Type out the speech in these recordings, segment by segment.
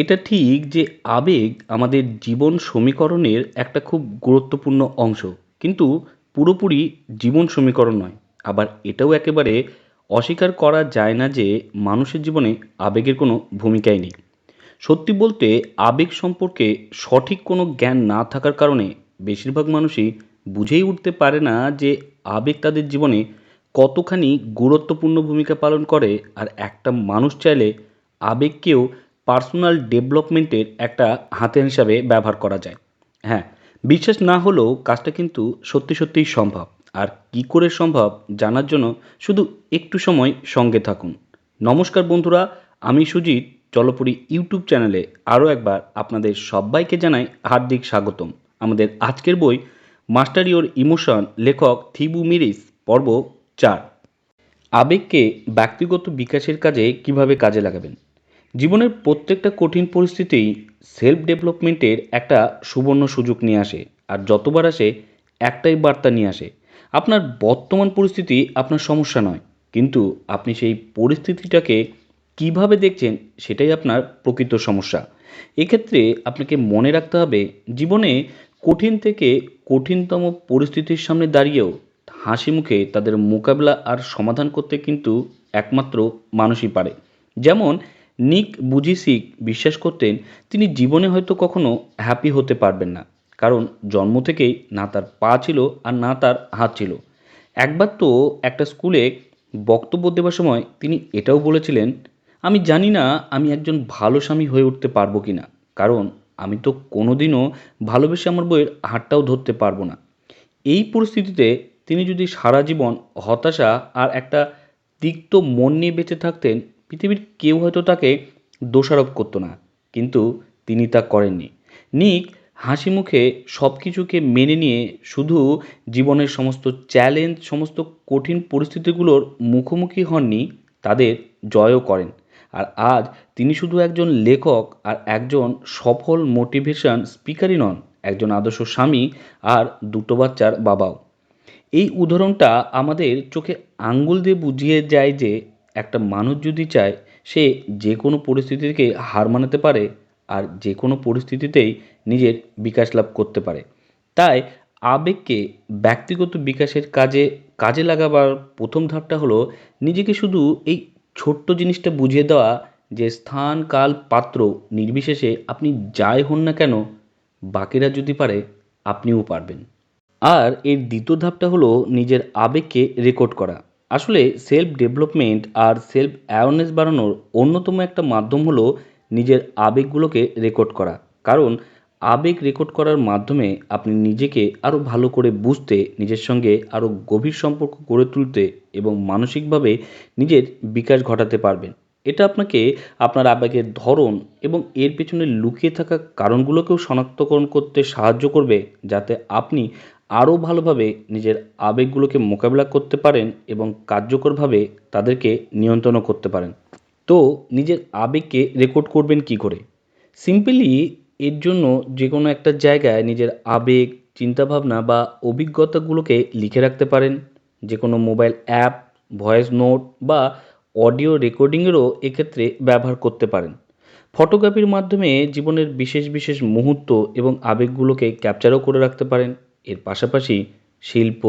এটা ঠিক যে আবেগ আমাদের জীবন সমীকরণের একটা খুব গুরুত্বপূর্ণ অংশ। কিন্তু পুরোপুরি জীবন সমীকরণ নয়। আবার এটাও একেবারে অস্বীকার করা যায় না যে মানুষের জীবনে আবেগের কোনো ভূমিকাই নেই। সত্যি বলতে, আবেগ সম্পর্কে সঠিক কোনো জ্ঞান না থাকার কারণে বেশিরভাগ মানুষই বুঝেই উঠতে পারে না যে আবেগ তাদের জীবনে কতখানি গুরুত্বপূর্ণ ভূমিকা পালন করে। আর একটা মানুষ চাইলে আবেগকেও পার্সোনাল ডেভেলপমেন্টের একটা হাতিয়ার হিসাবে ব্যবহার করা যায়। হ্যাঁ বিশ্বাস না হলেও কাজটা কিন্তু সত্যি সত্যিই সম্ভব। আর কি করে সম্ভব জানার জন্য শুধু একটু সময় সঙ্গে থাকুন। নমস্কার বন্ধুরা, আমি সুজিত জলপুরি ইউটিউব চ্যানেলে আরও একবার আপনাদের সবাইকে জানাই হার্দিক স্বাগতম। আমাদের আজকের বই, মাস্টার ইওর ইমোশন, লেখক থিবু মিরিস, পর্ব চার। আবেগকে ব্যক্তিগত বিকাশের কাজে কীভাবে কাজে লাগাবেন? জীবনের প্রত্যেকটা কঠিন পরিস্থিতিই সেলফ ডেভেলপমেন্টের একটা সুবর্ণ সুযোগ নিয়ে আসে। আর যতবার আসে, একটাই বার্তা নিয়ে আসে, আপনার বর্তমান পরিস্থিতি আপনার সমস্যা নয়, কিন্তু আপনি সেই পরিস্থিতিটাকে কীভাবে দেখছেন সেটাই আপনার প্রকৃত সমস্যা। এক্ষেত্রে আপনাকে মনে রাখতে হবে, জীবনে কঠিন থেকে কঠিনতম পরিস্থিতির সামনে দাঁড়িয়েও হাসি মুখে তাদের মোকাবিলা আর সমাধান করতে কিন্তু একমাত্র মানুষই পারে। যেমন নিক বুজিসিক বিশ্বাস করতেন তিনি জীবনে হয়তো কখনো হ্যাপি হতে পারবেন না। কারণ জন্ম থেকেই না তার পা ছিল আর না তার হাত ছিল। একবার তো একটা স্কুলে বক্তব্য দেওয়ার সময় তিনি এটাও বলেছিলেন, আমি জানি না আমি একজন ভালো স্বামী হয়ে উঠতে পারব কি না কারণ আমি তো কোনোদিনও ভালোবেসে আমার বইয়ের হাতটাও ধরতে পারব না। এই পরিস্থিতিতে তিনি যদি সারা জীবন হতাশা আর একটা তিক্ত মন নিয়ে বেঁচে থাকতেন পৃথিবীর কেউ হয়তো তাকে দোষারোপ করতো না, কিন্তু তিনি তা করেননি। নিক হাসি মুখে সব কিছুকে মেনে নিয়ে শুধু জীবনের সমস্ত চ্যালেঞ্জ, সমস্ত কঠিন পরিস্থিতিগুলোর মুখোমুখি হননি, তাদের জয়ও করেন। আর আজ তিনি শুধু একজন লেখক আর একজন সফল মোটিভেশন স্পিকারই নন, একজন আদর্শ স্বামী আর দুটো বাচ্চার বাবাও। এই উদাহরণটা আমাদের চোখে আঙ্গুল দিয়ে বুঝিয়ে যায় যে একটা মানুষ যদি চায়, সে যে কোনো পরিস্থিতিকে হার মানাতে পারে আর যে কোনো পরিস্থিতিতেই নিজের বিকাশ লাভ করতে পারে। তাই আবেগকে ব্যক্তিগত বিকাশের কাজে কাজে লাগাবার প্রথম ধাপটা হলো নিজেকে শুধু এই ছোট্ট জিনিসটা বুঝিয়ে দেওয়া যে স্থান, কাল, পাত্র নির্বিশেষে আপনি যাই হন না কেন, বাকিরা যদি পারে, আপনিও পারবেন। আর এর দ্বিতীয় ধাপটা হলো নিজের আবেগকে রেকর্ড করা। আসলে সেলফ ডেভেলপমেন্ট আর সেলফ অ্যাওয়ারনেস বাড়ানোর অন্যতম একটা মাধ্যম হলো নিজের আবেগগুলোকে রেকর্ড করা। কারণ আবেগ রেকর্ড করার মাধ্যমে আপনি নিজেকে আরও ভালো করে বুঝতে, নিজের সঙ্গে আরও গভীর সম্পর্ক গড়ে তুলতে এবং মানসিকভাবে নিজের বিকাশ ঘটাতে পারবেন। এটা আপনাকে আপনার আবেগের ধরন এবং এর পেছনে লুকিয়ে থাকা কারণগুলোকেও শনাক্তকরণ করতে সাহায্য করবে, যাতে আপনি আরও ভালোভাবে নিজের আবেগগুলোকে মোকাবিলা করতে পারেন এবং কার্যকরভাবে তাদেরকে নিয়ন্ত্রণও করতে পারেন। তো নিজের আবেগকে রেকর্ড করবেন কি করে? সিম্পলি এর জন্য যে কোনো একটা জায়গায় নিজের আবেগ, চিন্তাভাবনা বা অভিজ্ঞতাগুলোকে লিখে রাখতে পারেন। যে কোনো মোবাইল অ্যাপ, ভয়েস নোট বা অডিও রেকর্ডিংয়েরও এক্ষেত্রে ব্যবহার করতে পারেন। ফটোগ্রাফির মাধ্যমে জীবনের বিশেষ বিশেষ মুহূর্ত এবং আবেগগুলোকে ক্যাপচারও করে রাখতে পারেন। এর পাশাপাশি শিল্প,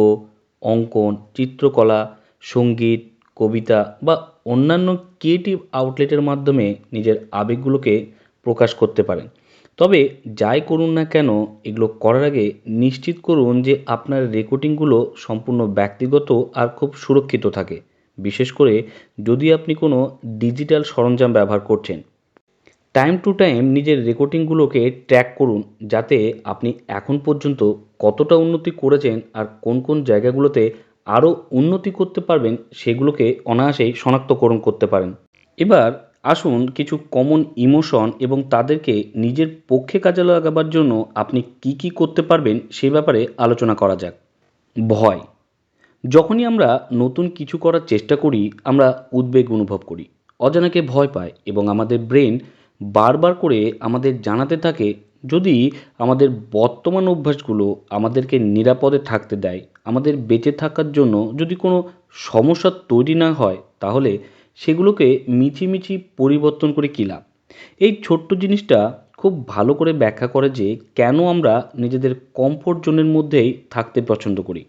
অঙ্কন, চিত্রকলা, সংগীত, কবিতা বা অন্যান্য ক্রিয়েটিভ আউটলেটের মাধ্যমে নিজের আবেগগুলোকে প্রকাশ করতে পারেন। তবে যাই করুন না কেন, এগুলো করার আগে নিশ্চিত করুন যে আপনার রেকর্ডিংগুলো সম্পূর্ণ ব্যক্তিগত আর খুব সুরক্ষিত থাকে। বিশেষ করে যদি আপনি কোনো ডিজিটাল সরঞ্জাম ব্যবহার করছেন টাইম টু টাইম নিজের রেকর্ডিংগুলোকে ট্র্যাক করুন, যাতে আপনি এখন পর্যন্ত কতটা উন্নতি করেছেন আর কোন কোন জায়গাগুলোতে আরও উন্নতি করতে পারবেন, সেগুলোকে অনায়াসেই শনাক্তকরণ করতে পারেন। এবার আসুন কিছু কমন ইমোশন এবং তাদেরকে নিজের পক্ষে কাজে লাগাবার জন্য আপনি কি কি করতে পারবেন, সে ব্যাপারে আলোচনা করা যাক। ভয়। যখনই আমরা নতুন কিছু করার চেষ্টা করি, আমরা উদ্বেগ অনুভব করি, অজানাকে ভয় পায় এবং আমাদের ব্রেন বারবার করে আমাদের জানাতে থাকে যদি আমাদের বর্তমান অভ্যাসগুলো আমাদেরকে নিরাপদে থাকতে দেয়, আমাদের বেঁচে থাকার জন্য যদি কোনো সমস্যা তৈরি না হয়, তাহলে সেগুলোকে মিছিমিছি পরিবর্তন করে কী লাভ? এই ছোট্ট জিনিসটা খুব ভালো করে ব্যাখ্যা করে যে কেন আমরা নিজেদের কমফোর্ট জোনের মধ্যেই থাকতে পছন্দ করি,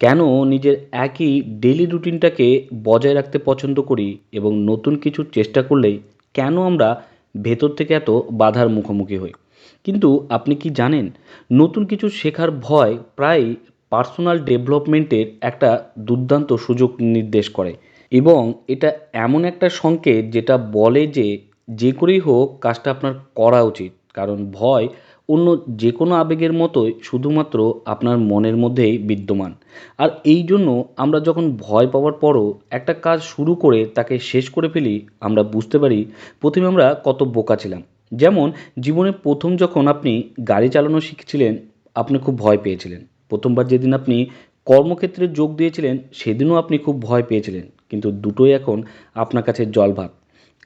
কেন নিজের একই ডেলি রুটিনটাকে বজায় রাখতে পছন্দ করি এবং নতুন কিছু চেষ্টা করলেই কেন আমরা ভেতর থেকে এত বাধার মুখোমুখি হই। কিন্তু আপনি কি জানেন, নতুন কিছু শেখার ভয় প্রায় পার্সোনাল ডেভেলপমেন্টের একটা দুর্দান্ত সুযোগ নির্দেশ করে। এবং এটা এমন একটা সংকেত যেটা বলে যে যে করেই হোক কাজটা আপনার করা উচিত। কারণ ভয় অন্য যে কোনো আবেগের মতোই শুধুমাত্র আপনার মনের মধ্যেই বিদ্যমান। আর এই জন্য আমরা যখন ভয় পাওয়ার পরও একটা কাজ শুরু করে তাকে শেষ করে ফেলি, আমরা বুঝতে পারি প্রথমে আমরা কত বোকা ছিলাম। যেমন জীবনে প্রথম যখন আপনি গাড়ি চালানো শিখছিলেন, আপনি খুব ভয় পেয়েছিলেন। প্রথমবার যেদিন আপনি কর্মক্ষেত্রে যোগ দিয়েছিলেন, সেদিনও আপনি খুব ভয় পেয়েছিলেন। কিন্তু দুটোই এখন আপনার কাছে জলভাত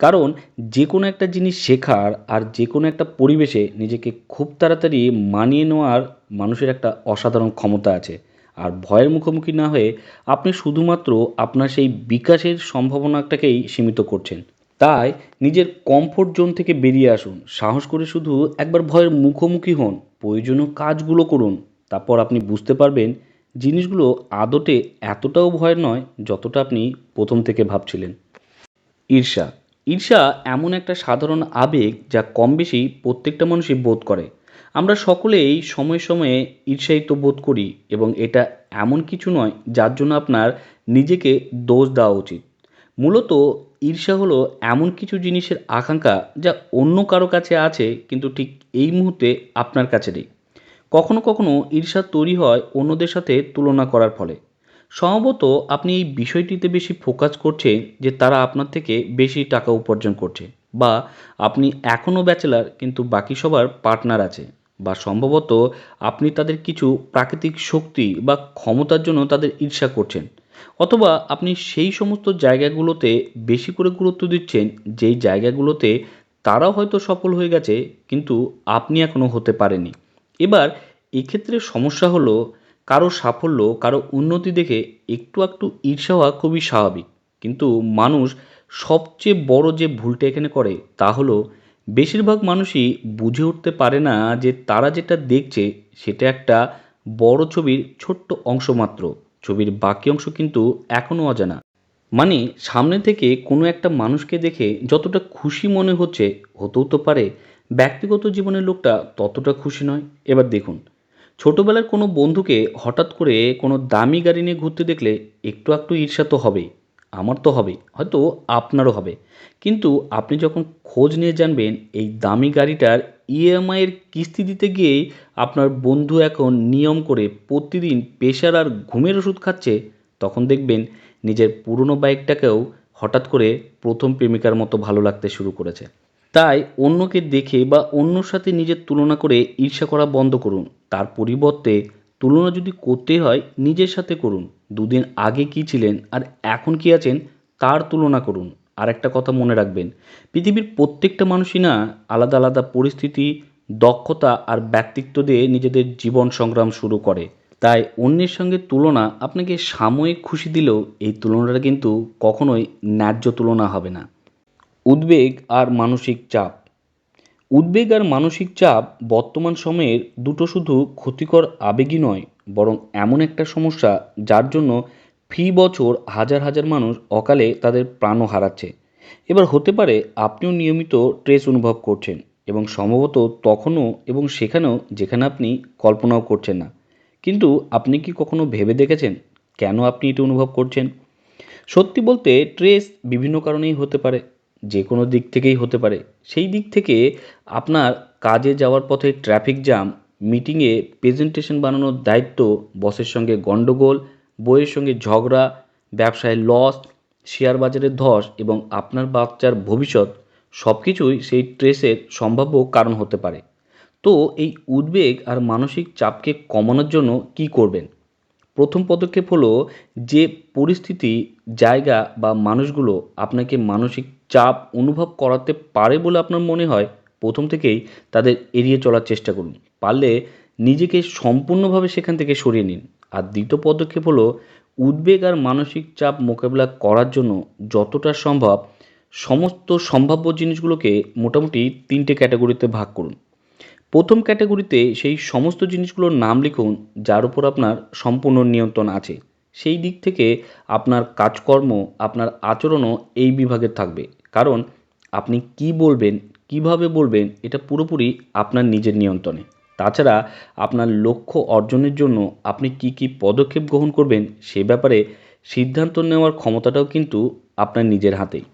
কারণ যে কোনো একটা জিনিস শেখার আর যে কোনো একটা পরিবেশে নিজেকে খুব তাড়াতাড়ি মানিয়ে নেওয়ার মানুষের একটা অসাধারণ ক্ষমতা আছে। আর ভয়ের মুখোমুখি না হয়ে আপনি শুধুমাত্র আপনার সেই বিকাশের সম্ভাবনাটাকেই সীমিত করছেন। তাই নিজের কমফোর্ট জোন থেকে বেরিয়ে আসুন। সাহস করে শুধু একবার ভয়ের মুখোমুখি হন। প্রয়োজনীয় কাজগুলো করুন। তারপর আপনি বুঝতে পারবেন জিনিসগুলো আদতে এতটাও ভয়ের নয় যতটা আপনি প্রথম থেকে ভাবছিলেন। ঈর্ষা ঈর্ষা এমন একটা সাধারণ আবেগ যা কম বেশি প্রত্যেকটা মানুষই বোধ করে। আমরা সকলেই সময়ে সময়ে ঈর্ষায়িত বোধ করি এবং এটা এমন কিছু নয় যার জন্য আপনার নিজেকে দোষ দেওয়া উচিত। মূলত ঈর্ষা হলো এমন কিছু জিনিসের আকাঙ্ক্ষা যা অন্য কারও কাছে আছে কিন্তু ঠিক এই মুহূর্তে আপনার কাছে নেই। কখনো কখনো ঈর্ষা তৈরি হয় অন্যদের সাথে তুলনা করার ফলে। সম্ভবত আপনি এই বিষয়টিতে বেশি ফোকাস করছেন যে তারা আপনার থেকে বেশি টাকা উপার্জন করছে বা আপনি এখনও ব্যাচেলার কিন্তু বাকি সবার পার্টনার আছে বা সম্ভবত আপনি তাদের কিছু প্রাকৃতিক শক্তি বা ক্ষমতার জন্য তাদের ঈর্ষা করছেন অথবা আপনি সেই সমস্ত জায়গাগুলোতে বেশি করে গুরুত্ব দিচ্ছেন যেই জায়গাগুলোতে তারাও হয়তো সফল হয়ে গেছে কিন্তু আপনি এখনও হতে পারেনি এবার এক্ষেত্রে সমস্যা হলো কারও সাফল্য, কারও উন্নতি দেখে একটু একটু ঈর্ষা হওয়া খুবই স্বাভাবিক। কিন্তু মানুষ সবচেয়ে বড় যে ভুলটা এখানে করে তা হলো, বেশিরভাগ মানুষই বুঝে উঠতে পারে না যে তারা যেটা দেখছে সেটা একটা বড় ছবির ছোট্ট অংশ মাত্র। ছবির বাকি অংশ কিন্তু এখনও অজানা। মানে সামনে থেকে কোনো একটা মানুষকে দেখে যতটা খুশি মনে হচ্ছে হতেও তো পারে, ব্যক্তিগত জীবনের লোকটা ততটা খুশি নয়। এবার দেখুন ছোটবেলার কোনো বন্ধুকে হঠাৎ করে কোনো দামি গাড়ি নিয়ে ঘুরতে দেখলে একটু একটু ঈর্ষা তো হবেই, আমার তো হবেই, হয়তো আপনারও হবে। কিন্তু আপনি যখন খোঁজ নিয়ে জানবেন এই দামি গাড়িটার ইএমআইয়ের কিস্তি দিতে গিয়েই আপনার বন্ধু এখন নিয়ম করে প্রতিদিন প্রেশার আর ঘুমের ওষুধ খাচ্ছে, তখন দেখবেন নিজের পুরনো বাইকটাকেও হঠাৎ করে প্রথম প্রেমিকার মতো ভালো লাগতে শুরু করেছে। তাই অন্যকে দেখে বা অন্যর সাথে নিজের তুলনা করে ঈর্ষা করা বন্ধ করুন। তার পরিবর্তে তুলনা যদি করতে হয়, নিজের সাথে করুন। দুদিন আগে কী ছিলেন আর এখন কী আছেন, তার তুলনা করুন। আর একটা কথা মনে রাখবেন, পৃথিবীর প্রত্যেকটা মানুষই না আলাদা আলাদা পরিস্থিতি, দক্ষতা আর ব্যক্তিত্ব দিয়ে নিজেদের জীবন সংগ্রাম শুরু করে। তাই অন্যের সঙ্গে তুলনা আপনাকে সাময়িক খুশি দিলেও এই তুলনাটা কিন্তু কখনোই ন্যায্য তুলনা হবে না। উদ্বেগ আর মানসিক চাপ উদ্বেগ আর মানসিক চাপ বর্তমান সময়ের দুটো শুধু ক্ষতিকর আবেগই নয়, বরং এমন একটা সমস্যা যার জন্য ফি বছর হাজার হাজার মানুষ অকালে তাদের প্রাণও হারাচ্ছে। এবার হতে পারে আপনিও নিয়মিত ট্রেস অনুভব করছেন এবং সম্ভবত তখনও এবং সেখানেও যেখানে আপনি কল্পনাও করছেন না। কিন্তু আপনি কি কখনো ভেবে দেখেছেন? কেন আপনি এটা অনুভব করছেন? সত্যি বলতে ট্রেস বিভিন্ন কারণেই হতে পারে, যে কোনো দিক থেকেই হতে পারে। সেই দিক থেকে আপনার কাজে যাওয়ার পথে ট্রাফিক জ্যাম মিটিংয়ে প্রেজেন্টেশন বানানোর দায়িত্ব বসের সঙ্গে গণ্ডগোল বইয়ের সঙ্গে ঝগড়া, ব্যবসায় লস শেয়ার বাজারের ধস এবং আপনার বাচ্চার ভবিষ্যৎ সব কিছুই সেই ট্রেসের সম্ভাব্য কারণ হতে পারে। তো এই উদ্বেগ আর মানসিক চাপকে কমানোর জন্য কি করবেন? প্রথম পদক্ষেপ হলো যে পরিস্থিতি, জায়গা বা মানুষগুলো আপনাকে মানসিক চাপ অনুভব করাতে পারে বলে আপনার মনে হয় প্রথম থেকেই তাদের এড়িয়ে চলার চেষ্টা করুন। পারলে নিজেকে সম্পূর্ণভাবে সেখান থেকে সরিয়ে নিন। আর দ্বিতীয় পদক্ষেপ হলো উদ্বেগ আর মানসিক চাপ মোকাবিলা করার জন্য যতটা সম্ভব সমস্ত সম্ভাব্য জিনিসগুলোকে মোটামুটি তিনটে ক্যাটাগরিতে ভাগ করুন। প্রথম ক্যাটাগরিতে সেই সমস্ত জিনিসগুলোর নাম লিখুন যার উপর আপনার সম্পূর্ণ নিয়ন্ত্রণ আছে। সেই দিক থেকে আপনার কাজকর্ম, আপনার আচরণও এই বিভাগে থাকবে। কারণ আপনি কি বলবেন কীভাবে বলবেন এটা পুরোপুরি আপনার নিজের নিয়ন্ত্রণে। তাছাড়া আপনার লক্ষ্য অর্জনের জন্য আপনি কি কি পদক্ষেপ গ্রহণ করবেন সে ব্যাপারে সিদ্ধান্ত নেওয়ার ক্ষমতাটাও কিন্তু আপনার নিজের হাতেই।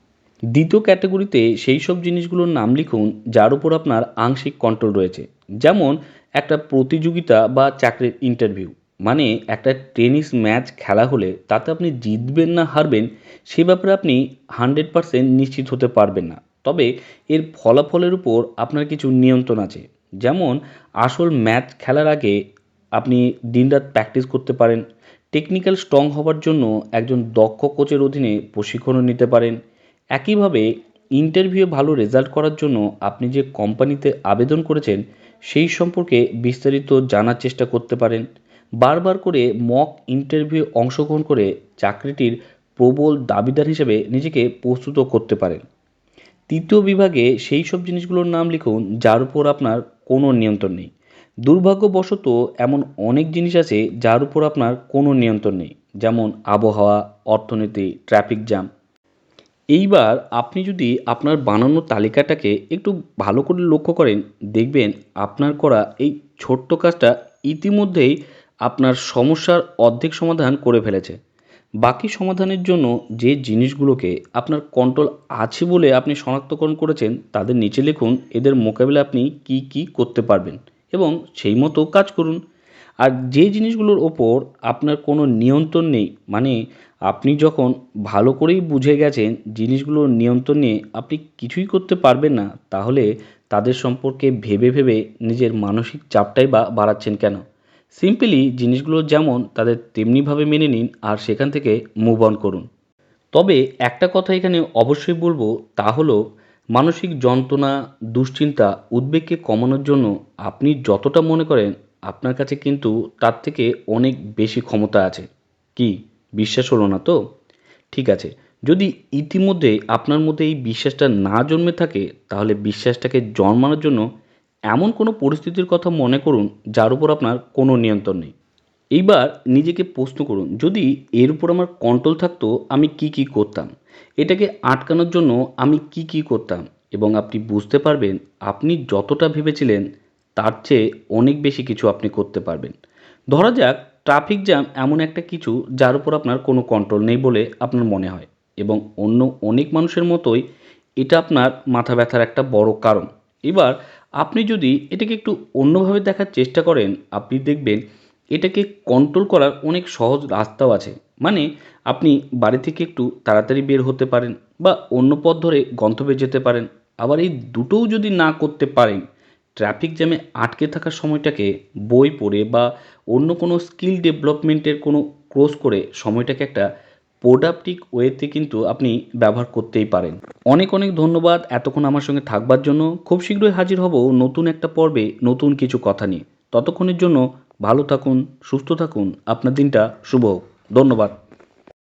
দ্বিতীয় ক্যাটাগরিতে সেই সব জিনিসগুলোর নাম লিখুন যার উপর আপনার আংশিক কন্ট্রোল রয়েছে। যেমন একটা প্রতিযোগিতা বা চাকরির ইন্টারভিউ মানে একটা টেনিস ম্যাচ খেলা হলে তাতে আপনি জিতবেন না হারবেন সে ব্যাপারে আপনি হান্ড্রেড পারসেন্ট নিশ্চিত হতে পারবেন না। তবে এর ফলাফলের উপর আপনার কিছু নিয়ন্ত্রণ আছে। যেমন, আসল ম্যাচ খেলার আগে আপনি দিনরাত প্র্যাকটিস করতে পারেন। টেকনিক্যাল স্ট্রং হওয়ার জন্য একজন দক্ষ কোচের অধীনে প্রশিক্ষণও নিতে পারেন। একইভাবে, ইন্টারভিউ ভালো রেজাল্ট করার জন্য আপনি যে কোম্পানিতে আবেদন করেছেন, সেই সম্পর্কে বিস্তারিত জানার চেষ্টা করতে পারেন। বারবার করে মক ইন্টারভিউ অংশগ্রহণ করে চাকরিটির প্রবল দাবিদার হিসেবে নিজেকে প্রস্তুত করতে পারেন। তৃতীয় বিভাগে সেই সব জিনিসগুলোর নাম লিখুন যার উপর আপনার কোনো নিয়ন্ত্রণ নেই। দুর্ভাগ্যবশত এমন অনেক জিনিস আছে যার উপর আপনার কোনো নিয়ন্ত্রণ নেই, যেমন আবহাওয়া, অর্থনীতি ট্রাফিক জ্যাম এইবার আপনি যদি আপনার বানানো তালিকাটাকে একটু ভালো করে লক্ষ্য করেন, দেখবেন আপনার করা এই ছোট্ট কাজটা ইতিমধ্যেই আপনার সমস্যার অর্ধেক সমাধান করে ফেলেছে। বাকি সমাধানের জন্য যে জিনিসগুলোকে আপনার কন্ট্রোল আছে বলে আপনি শনাক্তকরণ করেছেন, তাদের নিচে লিখুন এদের মোকাবিলা আপনি কি কি করতে পারবেন এবং সেই মতো কাজ করুন। আর যে জিনিসগুলোর ওপর আপনার কোনো নিয়ন্ত্রণ নেই মানে আপনি যখন ভালো করেই বুঝে গেছেন জিনিসগুলোর নিয়ন্ত্রণ নিয়ে আপনি কিছুই করতে পারবেন না, তাহলে তাদের সম্পর্কে ভেবে ভেবে নিজের মানসিক চাপটাই বা বাড়াচ্ছেন কেন? সিম্পলি জিনিসগুলো যেমন তাদের তেমনিভাবে মেনে নিন আর সেখান থেকে মুভ অন করুন। তবে একটা কথা এখানে অবশ্যই বলব, তা হলো মানসিক যন্ত্রণা, দুশ্চিন্তা উদ্বেগকে কমানোর জন্য আপনি যতটা মনে করেন আপনার কাছে কিন্তু তার থেকে অনেক বেশি ক্ষমতা আছে। কি? বিশ্বাস হলো না তো? ঠিক আছে, যদি ইতিমধ্যে আপনার মধ্যে এই বিশ্বাসটা না জন্মে থাকে, তাহলে বিশ্বাসটাকে জন্মানোর জন্য এমন কোনো পরিস্থিতির কথা মনে করুন যার উপর আপনার কোনো নিয়ন্ত্রণ নেই। এইবার নিজেকে প্রশ্ন করুন, যদি এর উপর আমার কন্ট্রোল থাকতো, আমি কি কি করতাম? এটাকে আটকানোর জন্য আমি কি কি করতাম? এবং আপনি বুঝতে পারবেন আপনি যতটা ভেবেছিলেন, তার চেয়ে অনেক বেশি কিছু আপনি করতে পারবেন। ধরা যাক ট্রাফিক জ্যাম এমন একটা কিছু যার উপর আপনার কোনো কন্ট্রোল নেই বলে আপনার মনে হয় এবং অন্য অনেক মানুষের মতোই এটা আপনার মাথা ব্যথার একটা বড় কারণ। এবার আপনি যদি এটাকে একটু অন্যভাবে দেখার চেষ্টা করেন, আপনি দেখবেন এটাকে কন্ট্রোল করার অনেক সহজ রাস্তাও আছে। মানে আপনি বাড়ি থেকে একটু তাড়াতাড়ি বের হতে পারেন বা অন্য পথ ধরে গন্তব্যে যেতে পারেন। আবার এই দুটোও যদি না করতে পারেন ট্রাফিক জ্যামে আটকে থাকার সময়টাকে বই পড়ে বা অন্য কোনো স্কিল ডেভেলপমেন্টের কোনো কোর্স করে সময়টাকে একটা প্রোডাক্টিভ ওয়েতে কিন্তু আপনি ব্যবহার করতেই পারেন। অনেক অনেক ধন্যবাদ এতক্ষণ আমার সঙ্গে থাকবার জন্য। খুব শীঘ্রই হাজির হব নতুন একটা পর্বে নতুন কিছু কথা নিয়ে। ততক্ষণের জন্য ভালো থাকুন, সুস্থ থাকুন। আপনার দিনটা শুভ হোক। ধন্যবাদ।